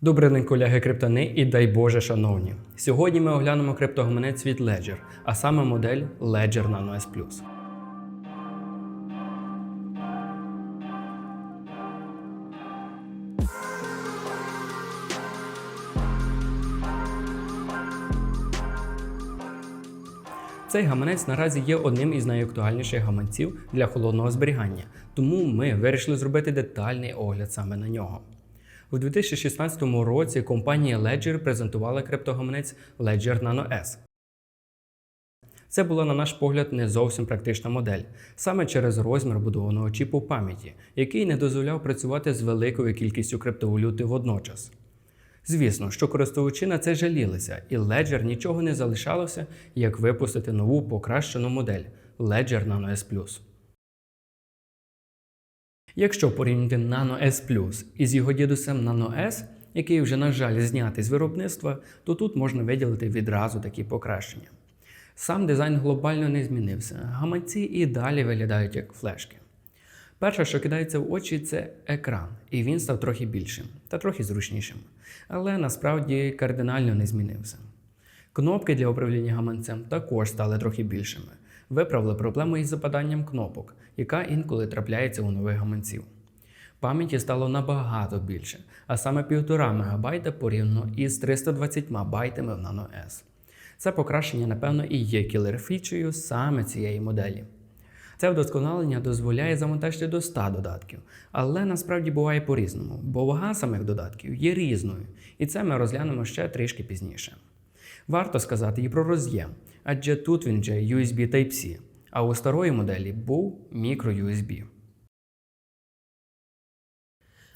Добрий день, колеги криптони і дай Боже, шановні. Сьогодні ми оглянемо криптогаманець від Ledger, а саме модель Ledger Nano S Цей гаманець наразі є одним із найактуальніших гаманців для холодного зберігання, тому ми вирішили зробити детальний огляд саме на нього. У 2016 році компанія Ledger презентувала криптогаманець Ledger Nano S. Це була, на наш погляд, не зовсім практична модель, саме через розмір будованого чіпу пам'яті, який не дозволяв працювати з великою кількістю криптовалюти водночас. Звісно, що користувачі на це жалілися, і Ledger нічого не залишалося, як випустити нову покращену модель Ledger Nano S. Якщо порівняти Nano S із його дідусем Nano S, який вже, на жаль, знятий з виробництва, то тут можна виділити відразу такі покращення. Сам дизайн глобально не змінився, гаманці і далі виглядають як флешки. Перше, що кидається в очі, це екран, і він став трохи більшим та трохи зручнішим, але насправді кардинально не змінився. Кнопки для управління гаманцем також стали трохи більшими. Виправили проблему із западанням кнопок, яка інколи трапляється у нових гаманців. Пам'яті стало набагато більше, а саме 1,5 МБ порівняно із 320 байтами в Nano S. Це покращення, напевно, і є кілер-фічею саме цієї моделі. Це вдосконалення дозволяє завантажити до 100 додатків, але насправді буває по-різному, бо вага самих додатків є різною, і це ми розглянемо ще трішки пізніше. Варто сказати і про роз'єм, адже тут він вже USB Type-C, а у старої моделі був microUSB.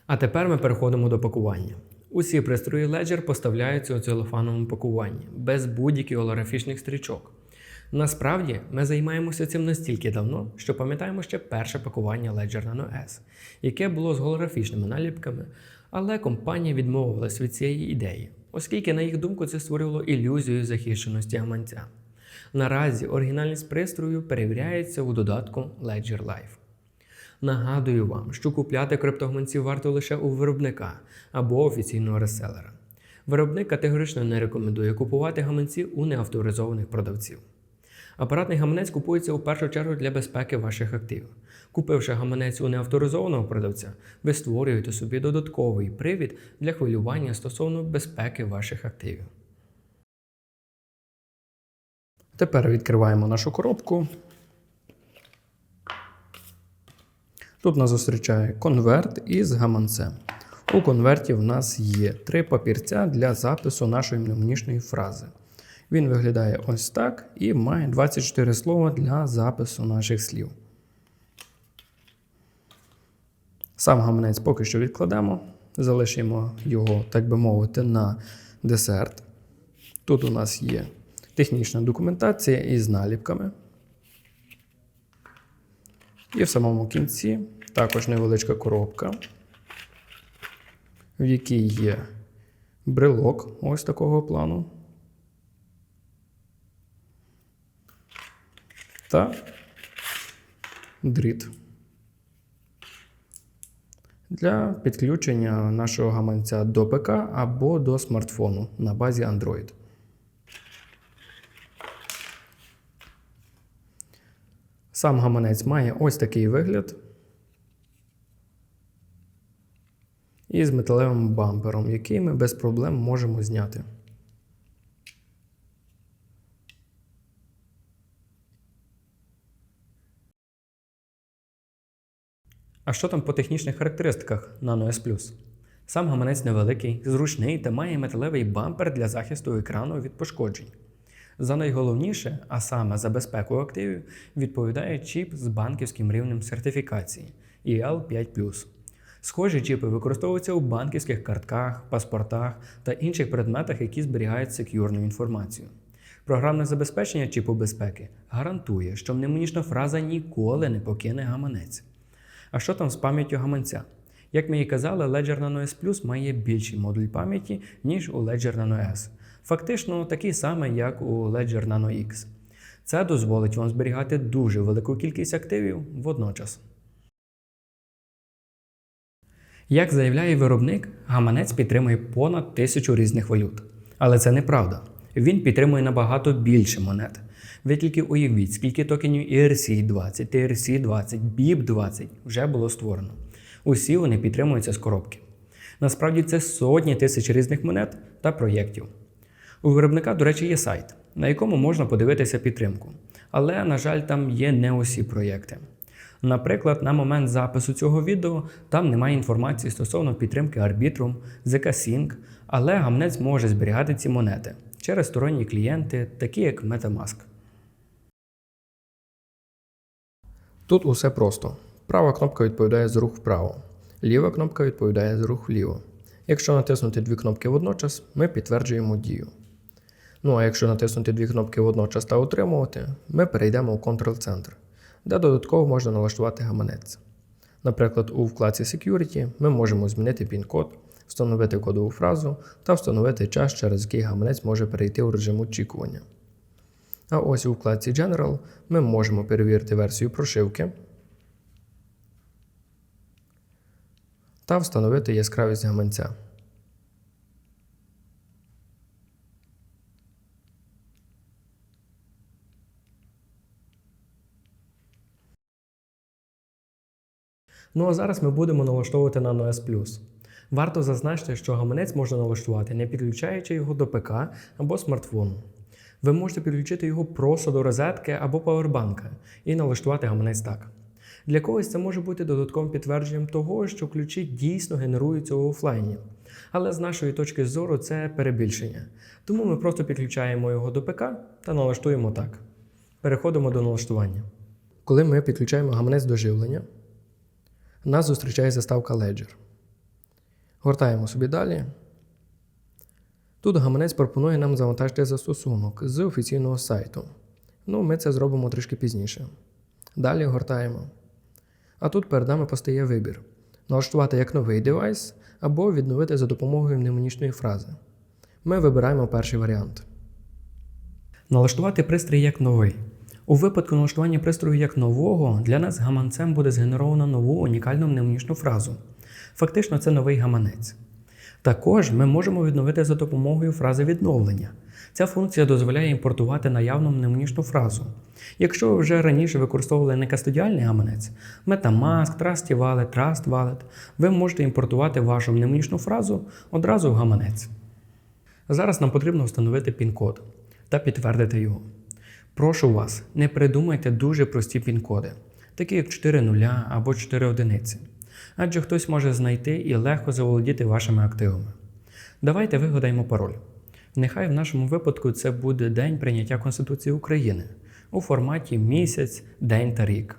А тепер ми переходимо до пакування. Усі пристрої Ledger поставляються у целофановому пакуванні, без будь-яких голографічних стрічок. Насправді, ми займаємося цим настільки давно, що пам'ятаємо ще перше пакування Ledger Nano S, яке було з голографічними наліпками, але компанія відмовилась від цієї ідеї, оскільки, на їх думку, це створювало ілюзію захищеності гаманця. Наразі оригінальність пристрою перевіряється у додатку Ledger Live. Нагадую вам, що купляти криптогаманці варто лише у виробника або офіційного реселера. Виробник категорично не рекомендує купувати гаманці у неавторизованих продавців. Апаратний гаманець купується у першу чергу для безпеки ваших активів. Купивши гаманець у неавторизованого продавця, ви створюєте собі додатковий привід для хвилювання стосовно безпеки ваших активів. Тепер відкриваємо нашу коробку. Тут нас зустрічає конверт із гаманцем. У конверті в нас є три папірця для запису нашої мнемонічної фрази. Він виглядає ось так і має 24 слова для запису наших слів. Сам гаманець поки що відкладемо, залишимо його, так би мовити, на десерт. Тут у нас є технічна документація із наліпками. І в самому кінці також невеличка коробка, в якій є брелок ось такого плану. Та дріт для підключення нашого гаманця до ПК або до смартфону на базі Android. Сам гаманець має ось такий вигляд із металевим бампером, який ми без проблем можемо зняти. А що там по технічних характеристиках Nano S Plus? Сам гаманець невеликий, зручний та має металевий бампер для захисту екрану від пошкоджень. За найголовніше, а саме за безпеку активів, відповідає чіп з банківським рівнем сертифікації EL5. Схожі чіпи використовуються у банківських картках, паспортах та інших предметах, які зберігають сек'юрну інформацію. Програмне забезпечення чіпу безпеки гарантує, що мнемонічна фраза ніколи не покине гаманець. А що там з пам'яттю гаманця? Як ми і казали, Ledger Nano S Plus має більший модуль пам'яті, ніж у Ledger Nano S. Фактично такий самий, як у Ledger Nano X. Це дозволить вам зберігати дуже велику кількість активів водночас. Як заявляє виробник, гаманець підтримує понад тисячу різних валют. Але це неправда. Він підтримує набагато більше монет. Ви тільки уявіть, скільки токенів ERC-20, TRC-20, BIP-20 вже було створено. Усі вони підтримуються з коробки. Насправді це сотні тисяч різних монет та проєктів. У виробника, до речі, є сайт, на якому можна подивитися підтримку. Але, на жаль, там є не усі проєкти. Наприклад, на момент запису цього відео там немає інформації стосовно підтримки Arbitrum, ZK Sync, але гамнець може зберігати ці монети через сторонні клієнти, такі як MetaMask. Тут усе просто. Права кнопка відповідає за рух вправо, ліва кнопка відповідає за рух вліво. Якщо натиснути дві кнопки водночас, ми підтверджуємо дію. Ну а якщо натиснути дві кнопки водночас та утримувати, ми перейдемо у Control-центр, де додатково можна налаштувати гаманець. Наприклад, у вкладці Security ми можемо змінити пін-код, встановити кодову фразу та встановити час, через який гаманець може перейти у режим очікування. А ось у вкладці General ми можемо перевірити версію прошивки та встановити яскравість гаманця. Ну а зараз ми будемо налаштовувати Nano S Варто зазначити, що гаманець можна налаштувати, не підключаючи його до ПК або смартфону. Ви можете підключити його просто до розетки або павербанка і налаштувати гаманець так. Для когось це може бути додатковим підтвердженням того, що ключі дійсно генеруються у офлайні. Але з нашої точки зору це перебільшення. Тому ми просто підключаємо його до ПК та налаштуємо так. Переходимо до налаштування. Коли ми підключаємо гаманець до живлення, нас зустрічає заставка Ledger. Гортаємо собі далі. Тут гаманець пропонує нам завантажити застосунок з офіційного сайту. Ну, ми це зробимо трішки пізніше. Далі гортаємо. А тут перед нами постає вибір: налаштувати як новий девайс або відновити за допомогою мнемонічної фрази. Ми вибираємо перший варіант. Налаштувати пристрій як новий. У випадку налаштування пристрою як нового для нас гаманцем буде згенеровано нову унікальну мнемонічну фразу. Фактично, це новий гаманець. Також ми можемо відновити за допомогою фрази відновлення. Ця функція дозволяє імпортувати наявну мнемонічну фразу. Якщо ви вже раніше використовували не кастодіальний гаманець, Metamask, Trusty Wallet, Trust Wallet, ви можете імпортувати вашу мнемонічну фразу одразу в гаманець. Зараз нам потрібно встановити пін-код та підтвердити його. Прошу вас, не придумайте дуже прості пін-коди, такі як 4 нуля або 4 одиниці адже хтось може знайти і легко заволодіти вашими активами. Давайте вигадаємо пароль. Нехай в нашому випадку це буде день прийняття Конституції України у форматі місяць, день та рік.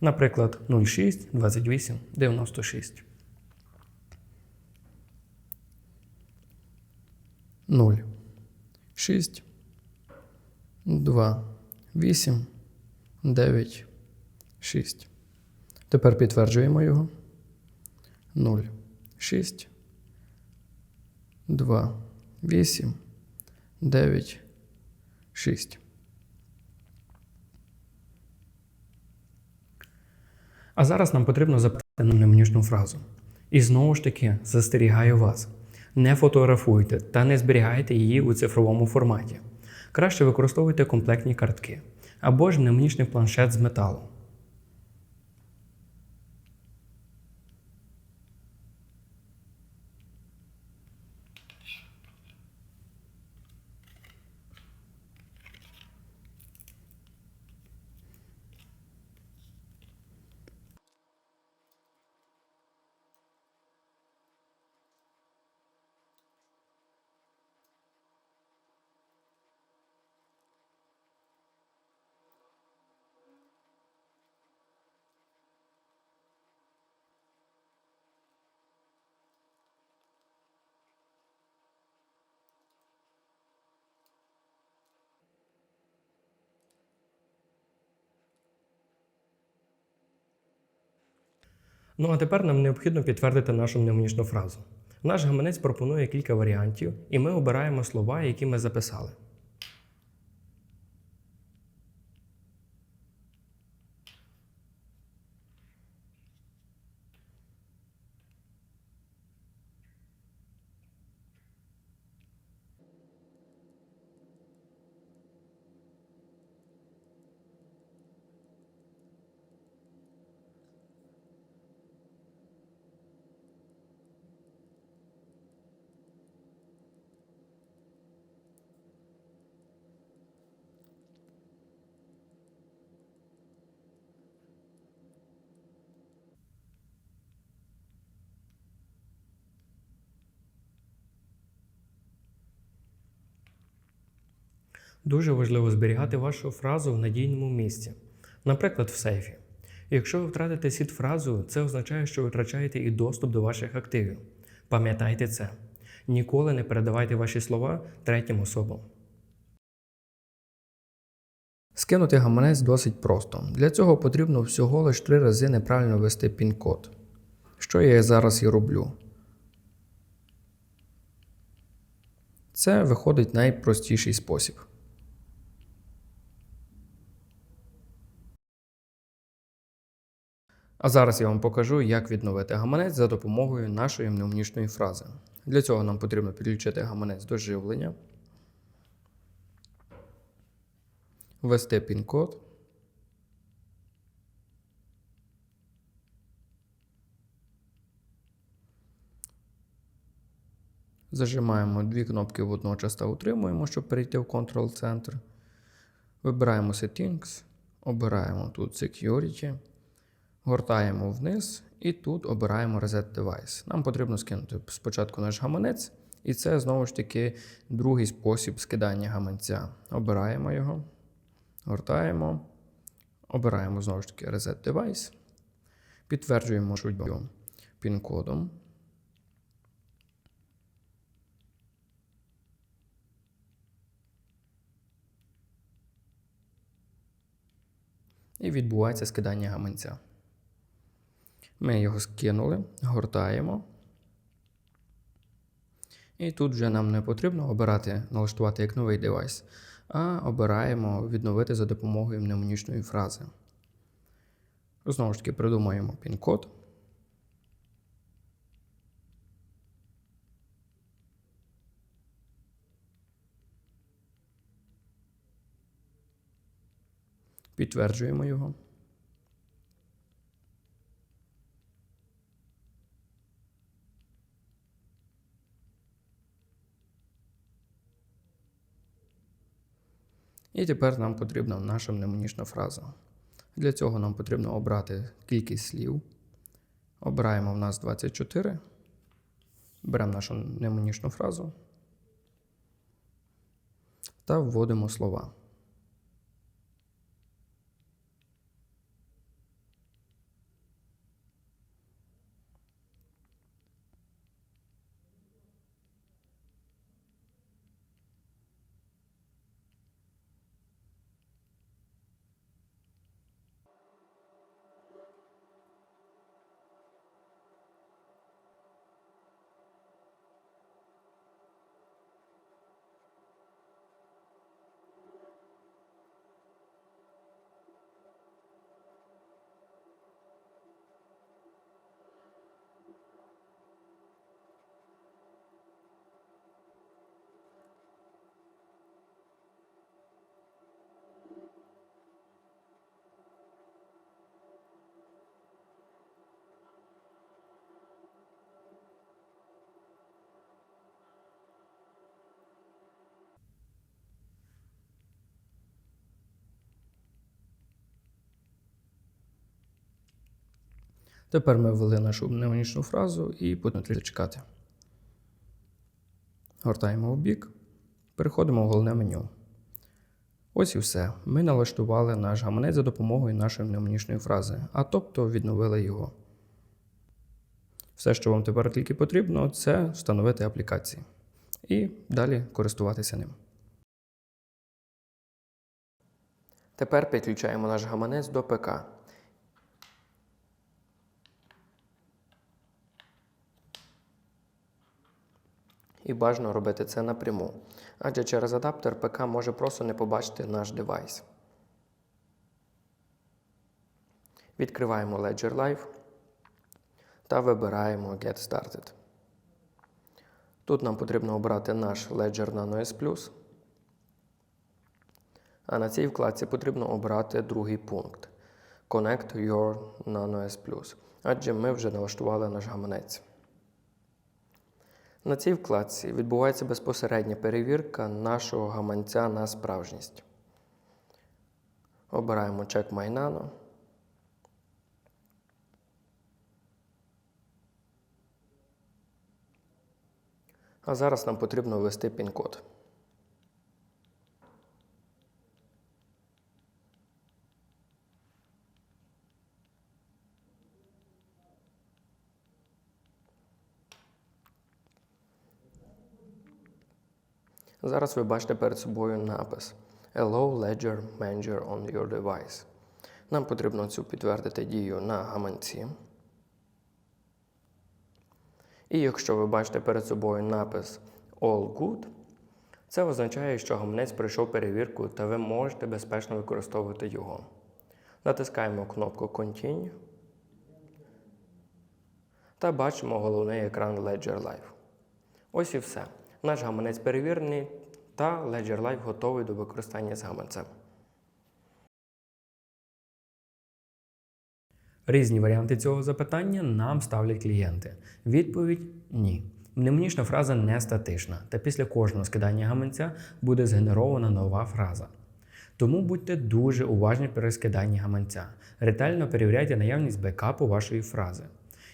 Наприклад, 06 28 96. 0. 6. 2. 8. 9. 6. Тепер підтверджуємо його. 0, 6, 2, 8, 9, 6. А зараз нам потрібно запитати на мнемонічну фразу. І знову ж таки застерігаю вас: не фотографуйте та не зберігайте її у цифровому форматі. Краще використовуйте комплектні картки або ж мнемонічний планшет з металу. Ну а тепер нам необхідно підтвердити нашу мнемонічну фразу. Наш гаманець пропонує кілька варіантів, і ми обираємо слова, які ми записали. Дуже важливо зберігати вашу фразу в надійному місці, наприклад, в сейфі. Якщо ви втратите сід фразу, це означає, що ви втрачаєте і доступ до ваших активів. Пам'ятайте це. Ніколи не передавайте ваші слова третім особам. Скинути гаманець досить просто. Для цього потрібно всього лише три рази неправильно ввести пін-код. Що я зараз і роблю. Це виходить найпростіший спосіб. А зараз я вам покажу, як відновити гаманець за допомогою нашої мнемонічної фрази. Для цього нам потрібно підключити гаманець до живлення, ввести пін-код. Зажимаємо дві кнопки водночас та утримуємо, щоб перейти в Control-центр. Вибираємо Settings, обираємо тут Security, гортаємо вниз і тут обираємо Reset Device. Нам потрібно скинути спочатку наш гаманець, і це знову ж таки другий спосіб скидання гаманця. Обираємо його, гортаємо, обираємо знову ж таки Reset Device, підтверджуємо пін-кодом. і відбувається скидання гаманця. Ми його скинули, гортаємо. І тут вже нам не потрібно обирати, налаштувати як новий девайс, а обираємо відновити за допомогою мнемонічної фрази. Знову ж таки, придумаємо пін-код. Підтверджуємо його. І тепер нам потрібна наша мнемонічна фраза. Для цього нам потрібно обрати кількість слів. Обираємо в нас 24. Беремо нашу мнемонічну фразу та вводимо слова. Тепер ми ввели нашу мнемонічну фразу і будемо трішки чекати. Гортаємо в бік, переходимо в головне меню. Ось і все. Ми налаштували наш гаманець за допомогою нашої мнемонічної фрази, а тобто відновили його. Все, що вам тепер тільки потрібно, це встановити аплікації і далі користуватися ним. Тепер підключаємо наш гаманець до ПК. І бажано робити це напряму, адже через адаптер ПК може просто не побачити наш девайс. Відкриваємо Ledger Live та вибираємо Get Started. Тут нам потрібно обрати наш Ledger Nano S. А на цій вкладці потрібно обрати другий пункт Connect Your Nano S адже ми вже налаштували наш гаманець. На цій вкладці відбувається безпосередня перевірка нашого гаманця на справжність. Обираємо чек Майнано. А зараз нам потрібно ввести пін-код. Зараз ви бачите перед собою напис Allow Ledger Manager on your device. Нам потрібно цю підтвердити дію на гаманці. І якщо ви бачите перед собою напис All Good, це означає, що гаманець пройшов перевірку та ви можете безпечно використовувати його. Натискаємо кнопку Continue та бачимо головний екран Ledger Live. Ось і все. Наш гаманець перевірений та Ledger Live готовий до використання з гаманцем. Різні варіанти цього запитання нам ставлять клієнти. Відповідь ні. Мнемонічна фраза не статична, та після кожного скидання гаманця буде згенерована нова фраза. Тому будьте дуже уважні при скиданні гаманця. Ретельно перевіряйте наявність бекапу вашої фрази.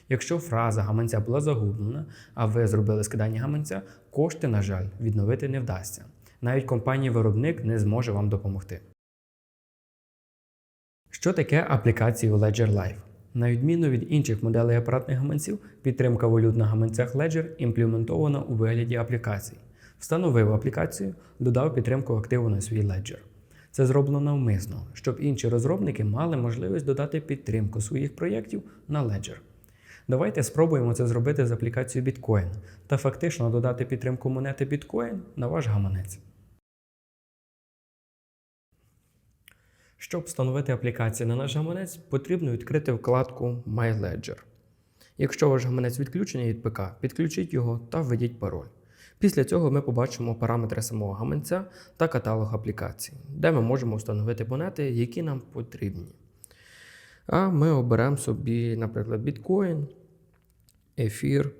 Якщо фраза гаманця була загублена, а ви зробили скидання гаманця, кошти, на жаль, відновити не вдасться. Навіть компанія-виробник не зможе вам допомогти. Що таке аплікації у Ledger Live? На відміну від інших моделей апаратних гаманців, підтримка валют на гаманцях Ledger імплементована у вигляді аплікацій. Встановив аплікацію, додав підтримку активу на свій Ledger. Це зроблено навмисно, щоб інші розробники мали можливість додати підтримку своїх проєктів на Ledger. Давайте спробуємо це зробити з аплікацією Bitcoin та фактично додати підтримку монети Bitcoin на ваш гаманець. Щоб встановити аплікацію на наш гаманець, потрібно відкрити вкладку My Ledger. Якщо ваш гаманець відключений від ПК, підключіть його та введіть пароль. Після цього ми побачимо параметри самого гаманця та каталог аплікацій, де ми можемо встановити монети, які нам потрібні. А ми оберемо собі, наприклад, біткоін, ефір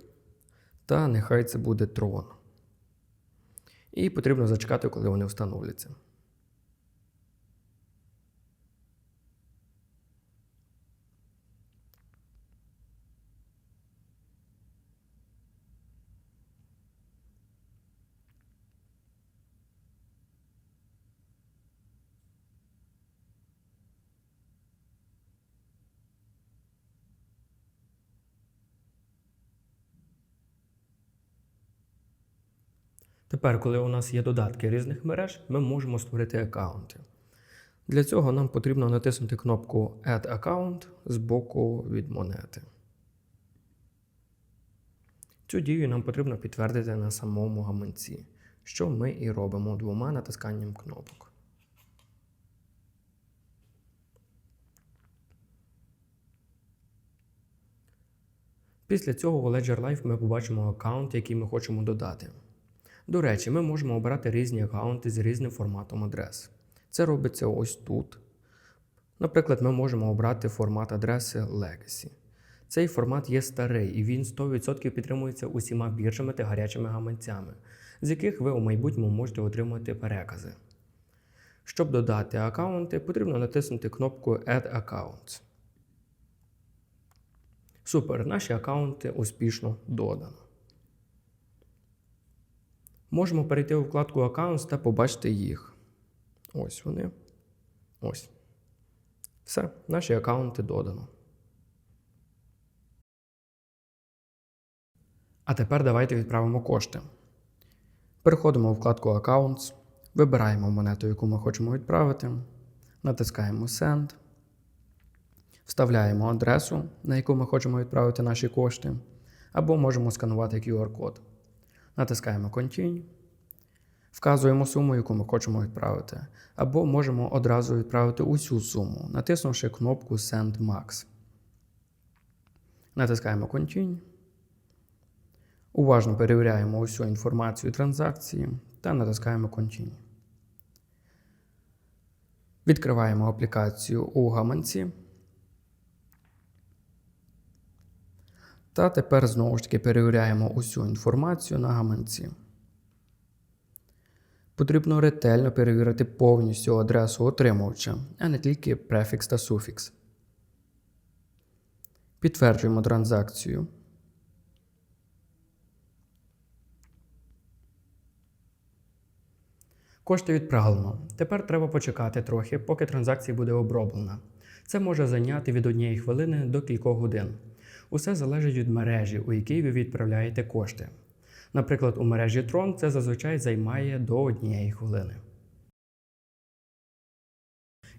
та нехай це буде трон. І потрібно зачекати, коли вони встановляться. Тепер, коли у нас є додатки різних мереж, ми можемо створити аккаунти. Для цього нам потрібно натиснути кнопку Add Account з боку від монети. Цю дію нам потрібно підтвердити на самому гаманці, що ми і робимо двома натисканням кнопок. Після цього у Ledger Live ми побачимо аккаунт, який ми хочемо додати. До речі, ми можемо обрати різні аккаунти з різним форматом адрес. Це робиться ось тут. Наприклад, ми можемо обрати формат адреси Legacy. Цей формат є старий і він 100% підтримується усіма біржами та гарячими гаманцями, з яких ви у майбутньому можете отримати перекази. Щоб додати аккаунти, потрібно натиснути кнопку Add Accounts. Супер, наші аккаунти успішно додано. Можемо перейти у вкладку Accounts та побачити їх. Ось вони. Ось. Все, наші аккаунти додано. А тепер давайте відправимо кошти. Переходимо у вкладку Accounts, вибираємо монету, яку ми хочемо відправити, натискаємо Send, вставляємо адресу, на яку ми хочемо відправити наші кошти, або можемо сканувати QR-код. Натискаємо Continue, вказуємо суму, яку ми хочемо відправити, або можемо одразу відправити усю суму, натиснувши кнопку Send Max. Натискаємо Continue. Уважно перевіряємо усю інформацію транзакції та натискаємо Continue. Відкриваємо аплікацію у гаманці. Та тепер знову ж таки перевіряємо усю інформацію на гаманці. Потрібно ретельно перевірити повністю адресу отримувача, а не тільки префікс та суфікс. Підтверджуємо транзакцію. Кошти відправлено. Тепер треба почекати трохи, поки транзакція буде оброблена. Це може зайняти від однієї хвилини до кількох годин. Усе залежить від мережі, у якій ви відправляєте кошти. Наприклад, у мережі Tron це зазвичай займає до однієї хвилини.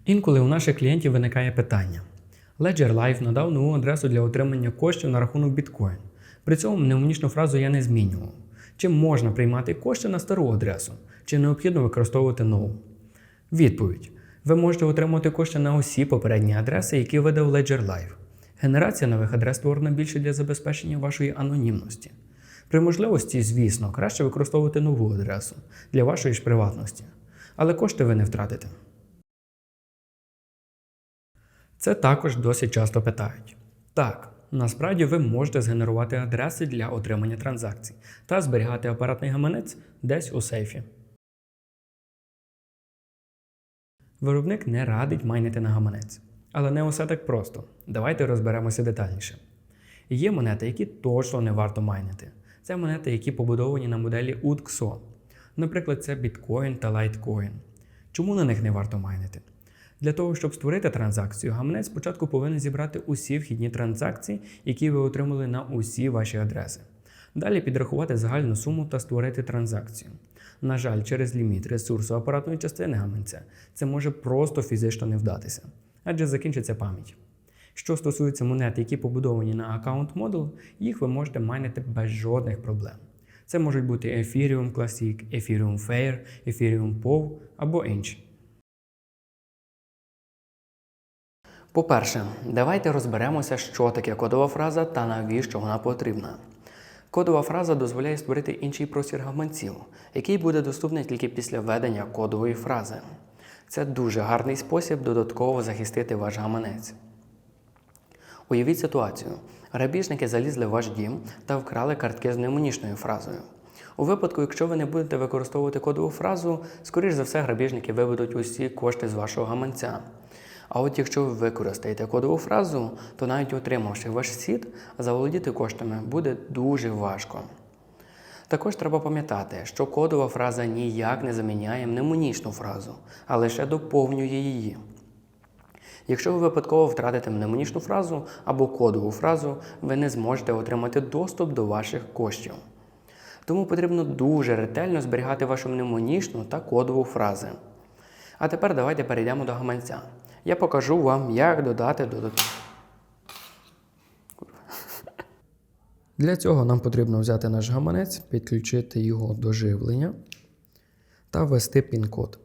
Інколи у наших клієнтів виникає питання. Ledger Live надав нову адресу для отримання коштів на рахунок біткоін. При цьому мнемонічну фразу я не змінював. Чи можна приймати кошти на стару адресу, чи необхідно використовувати нову? Відповідь: ви можете отримати кошти на усі попередні адреси, які видав Ledger Live. Генерація нових адрес створена більше для забезпечення вашої анонімності. При можливості, звісно, краще використовувати нову адресу для вашої ж приватності, але кошти ви не втратите. Це також досить часто питають. Так, насправді ви можете згенерувати адреси для отримання транзакцій та зберігати апаратний гаманець десь у сейфі. Виробник не радить майнити на гаманець. Але не усе так просто. Давайте розберемося детальніше. Є монети, які точно не варто майнити. Це монети, які побудовані на моделі UTXO. Наприклад, це біткоін та лайткоін. Чому на них не варто майнити? Для того, щоб створити транзакцію, гаманець спочатку повинен зібрати усі вхідні транзакції, які ви отримали на усі ваші адреси. Далі підрахувати загальну суму та створити транзакцію. На жаль, через ліміт ресурсу апаратної частини гаманця це може просто фізично не вдатися, адже закінчиться пам'ять. Що стосується монет, які побудовані на аккаунт Model, їх ви можете майнити без жодних проблем. Це можуть бути Ethereum Classic, Ethereum Fair, Ethereum POW або інші. По-перше, давайте розберемося, що таке кодова фраза та навіщо вона потрібна. Кодова фраза дозволяє створити інший простір гаманців, який буде доступний тільки після введення кодової фрази. Це дуже гарний спосіб додатково захистити ваш гаманець. Уявіть ситуацію: грабіжники залізли в ваш дім та вкрали картки з мнемонічною фразою. У випадку, якщо ви не будете використовувати кодову фразу, скоріш за все, грабіжники виведуть усі кошти з вашого гаманця. А от якщо ви використаєте кодову фразу, то навіть отримавши ваш сід, заволодіти коштами буде дуже важко. Також треба пам'ятати, що кодова фраза ніяк не заміняє мнемонічну фразу, а лише доповнює її. Якщо ви випадково втратите мнемонічну фразу або кодову фразу, ви не зможете отримати доступ до ваших коштів. Тому потрібно дуже ретельно зберігати вашу мнемонічну та кодову фрази. А тепер давайте перейдемо до гаманця. Я покажу вам, як додати додаток. Для цього нам потрібно взяти наш гаманець, підключити його до живлення та ввести пін-код.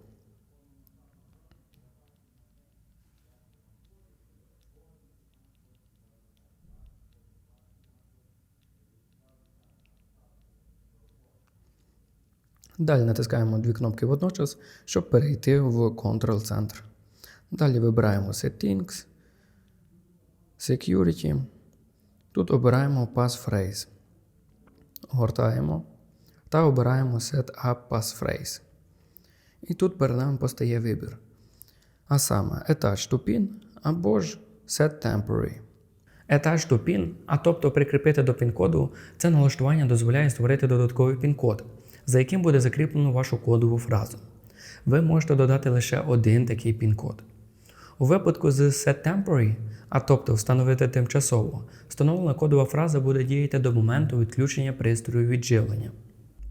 Далі натискаємо дві кнопки водночас, щоб перейти в Control-центр. Далі вибираємо Settings, Security. Тут обираємо Passphrase. Гортаємо та обираємо Set Up Passphrase. І тут перед нами постає вибір. А саме Attach to PIN або ж Set Temporary. Attach to PIN, а тобто прикріпити до пін-коду, це налаштування дозволяє створити додатковий пін-код, за яким буде закріплено вашу кодову фразу. Ви можете додати лише один такий пін-код. У випадку з Set Temporary, а тобто встановити тимчасово, встановлена кодова фраза буде діяти до моменту відключення пристрою від живлення.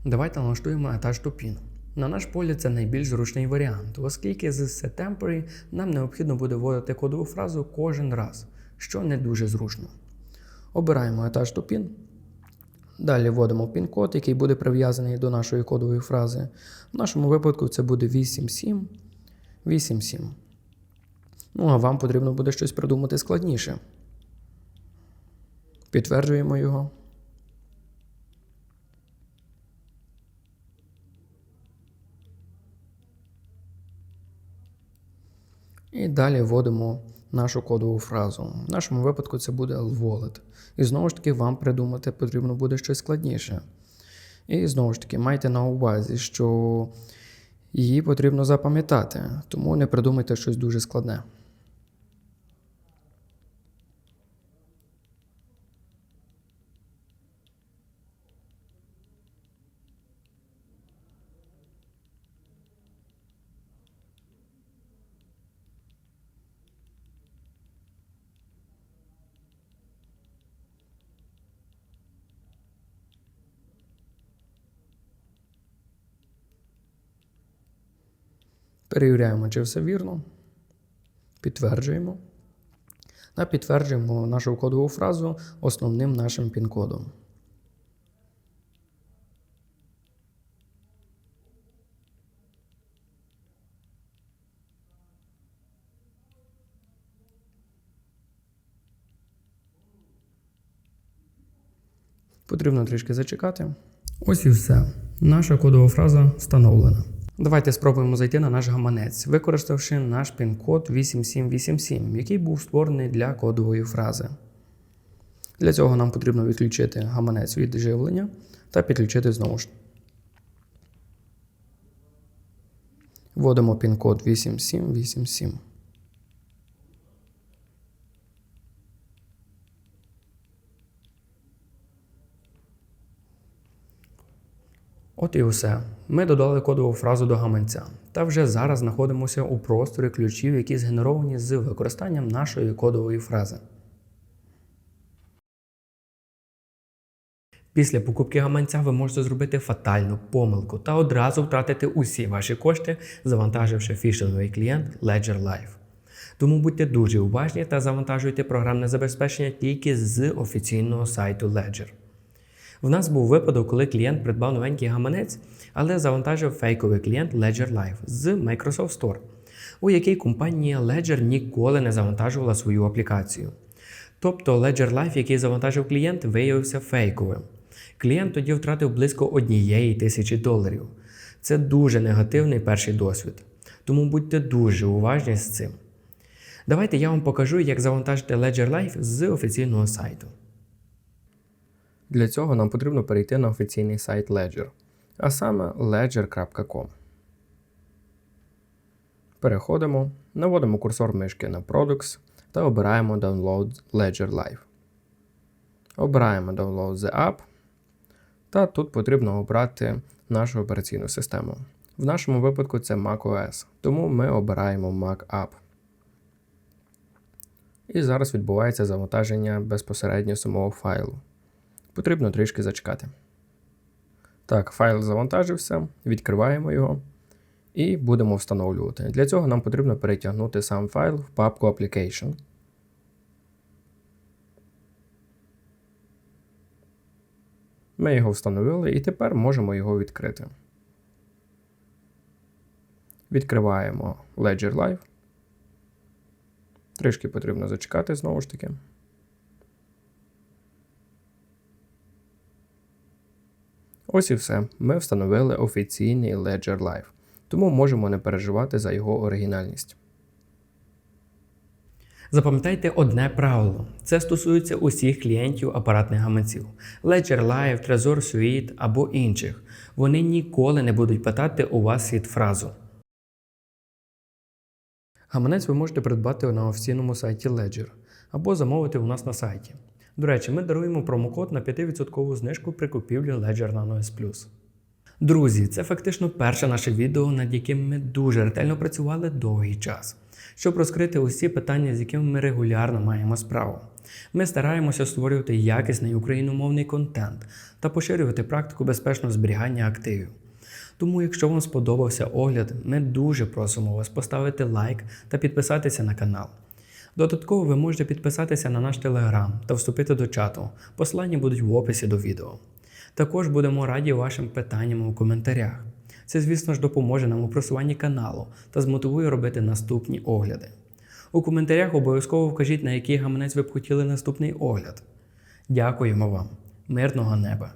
Давайте налаштуємо to PIN. На наш погляд, це найбільш зручний варіант, оскільки з Set Temporary нам необхідно буде вводити кодову фразу кожен раз, що не дуже зручно. Обираємо Attach to. Далі вводимо пін-код, який буде прив'язаний до нашої кодової фрази. В нашому випадку це буде 87 87. Ну, а вам потрібно буде щось придумати складніше. Підтверджуємо його. І далі вводимо нашу кодову фразу. В нашому випадку це буде wallet. І знову ж таки, вам придумати потрібно буде щось складніше. І знову ж таки, майте на увазі, що її потрібно запам'ятати, тому не придумайте щось дуже складне. Перевіряємо, чи все вірно. Підтверджуємо. Та підтверджуємо нашу кодову фразу основним нашим пін-кодом. Потрібно трішки зачекати. Ось і все. Наша кодова фраза встановлена. Давайте спробуємо зайти на наш гаманець, використавши наш пін-код 8787, який був створений для кодової фрази. Для цього нам потрібно відключити гаманець від живлення та підключити знову ж. Вводимо пін-код 8787. От і все. Ми додали кодову фразу до гаманця. Та вже зараз знаходимося у просторі ключів, які згенеровані з використанням нашої кодової фрази. Після покупки гаманця ви можете зробити фатальну помилку та одразу втратити усі ваші кошти, завантаживши фішинговий клієнт Ledger Live. Тому будьте дуже уважні та завантажуйте програмне забезпечення тільки з офіційного сайту Ledger. В нас був випадок, коли клієнт придбав новенький гаманець, але завантажив фейковий клієнт Ledger Live з Microsoft Store, у який компанія Ledger ніколи не завантажувала свою аплікацію. Тобто Ledger Live, який завантажив клієнт, виявився фейковим. Клієнт тоді втратив близько однієї тисячі доларів. Це дуже негативний перший досвід. Тому будьте дуже уважні з цим. Давайте я вам покажу, як завантажити Ledger Live з офіційного сайту. Для цього нам потрібно перейти на офіційний сайт Ledger, а саме ledger.com. Переходимо, наводимо курсор мишки на Products та обираємо Download Ledger Live. Обираємо Download the App. Та тут потрібно обрати нашу операційну систему. В нашому випадку це macOS, тому ми обираємо Mac App. І зараз відбувається завантаження безпосередньо самого файлу. Потрібно трішки зачекати. Так, файл завантажився, відкриваємо його і будемо встановлювати. Для цього нам потрібно перетягнути сам файл в папку Application. Ми його встановили і тепер можемо його відкрити. Відкриваємо Ledger Live. Трішки потрібно зачекати знову ж таки. Ось і все. Ми встановили офіційний Ledger Live, тому можемо не переживати за його оригінальність. Запам'ятайте одне правило: це стосується усіх клієнтів апаратних гаманців: Ledger Live, Trezor Suite або інших. Вони ніколи не будуть питати у вас від фразу. Гаманець ви можете придбати на офіційному сайті Ledger або замовити у нас на сайті. До речі, ми даруємо промокод на 5% знижку при купівлі Ledger Nano S. Друзі, це фактично перше наше відео, над яким ми дуже ретельно працювали довгий час, щоб розкрити усі питання, з якими ми регулярно маємо справу. Ми стараємося створювати якісний україномовний контент та поширювати практику безпечного зберігання активів. Тому, якщо вам сподобався огляд, ми дуже просимо вас поставити лайк та підписатися на канал. Додатково ви можете підписатися на наш телеграм та вступити до чату. Посилання будуть в описі до відео. Також будемо раді вашим питанням у коментарях. Це, звісно ж, допоможе нам у просуванні каналу та змотивує робити наступні огляди. У коментарях обов'язково вкажіть, на який гаманець ви б хотіли наступний огляд. Дякуємо вам, мирного неба!